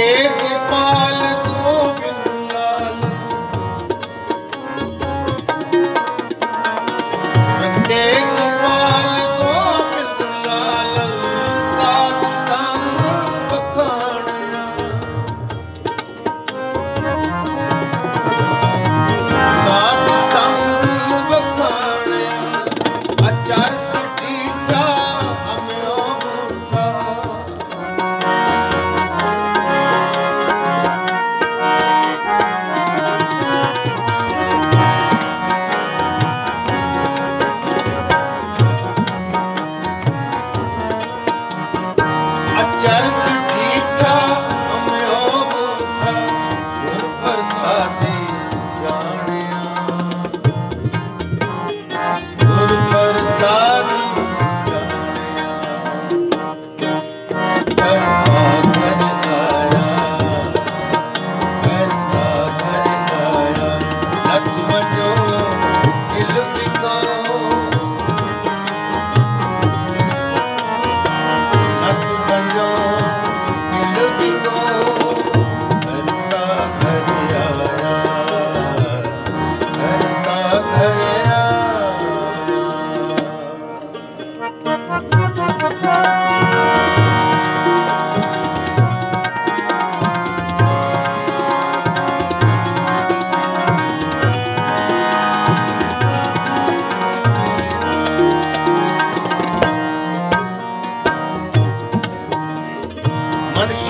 থাকবে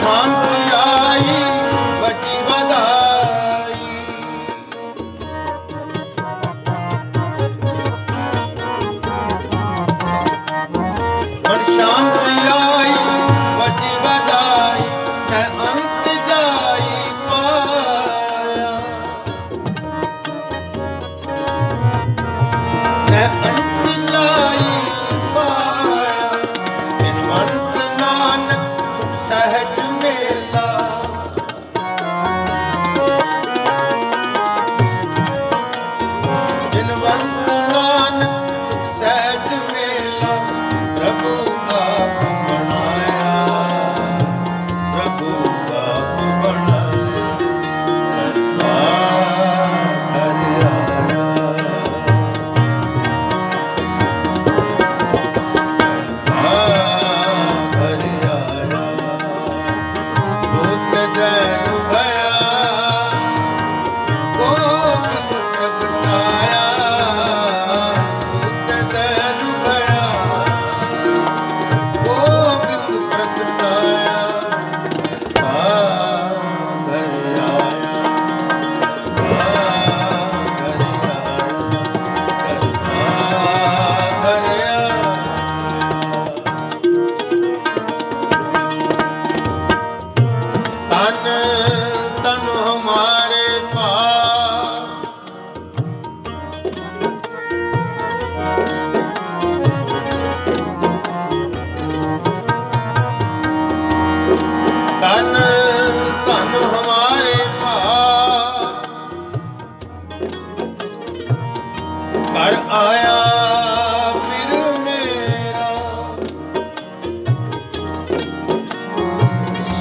on.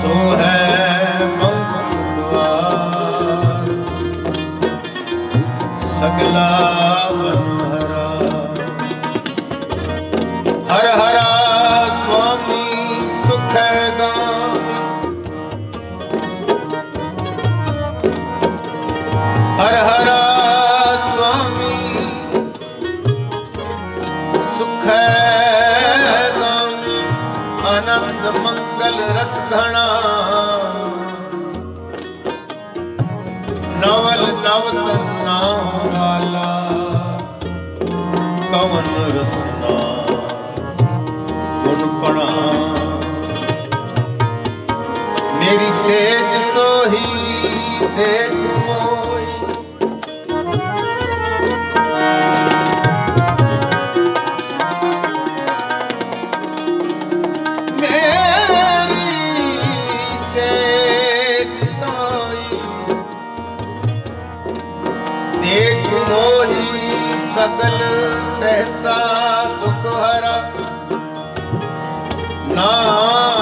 pessoa. Naval ਨਵ ਤਨਾ ਵਾਲਾ ਕਵਨ ਰਸਨਾ ਗੁਣ ਪਣਾ। ਮੇਰੀ ਸੇਜ ਸੋਹੀ ਦੇਖ ਹੋਈ ਸਗਲ ਸਹਸਾ ਦੁਖ ਹਰਾ। ਨਾਮ